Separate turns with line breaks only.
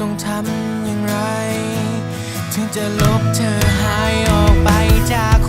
ต้องทำอย่างไร ถึงจะลบเธอหายออกไปจาก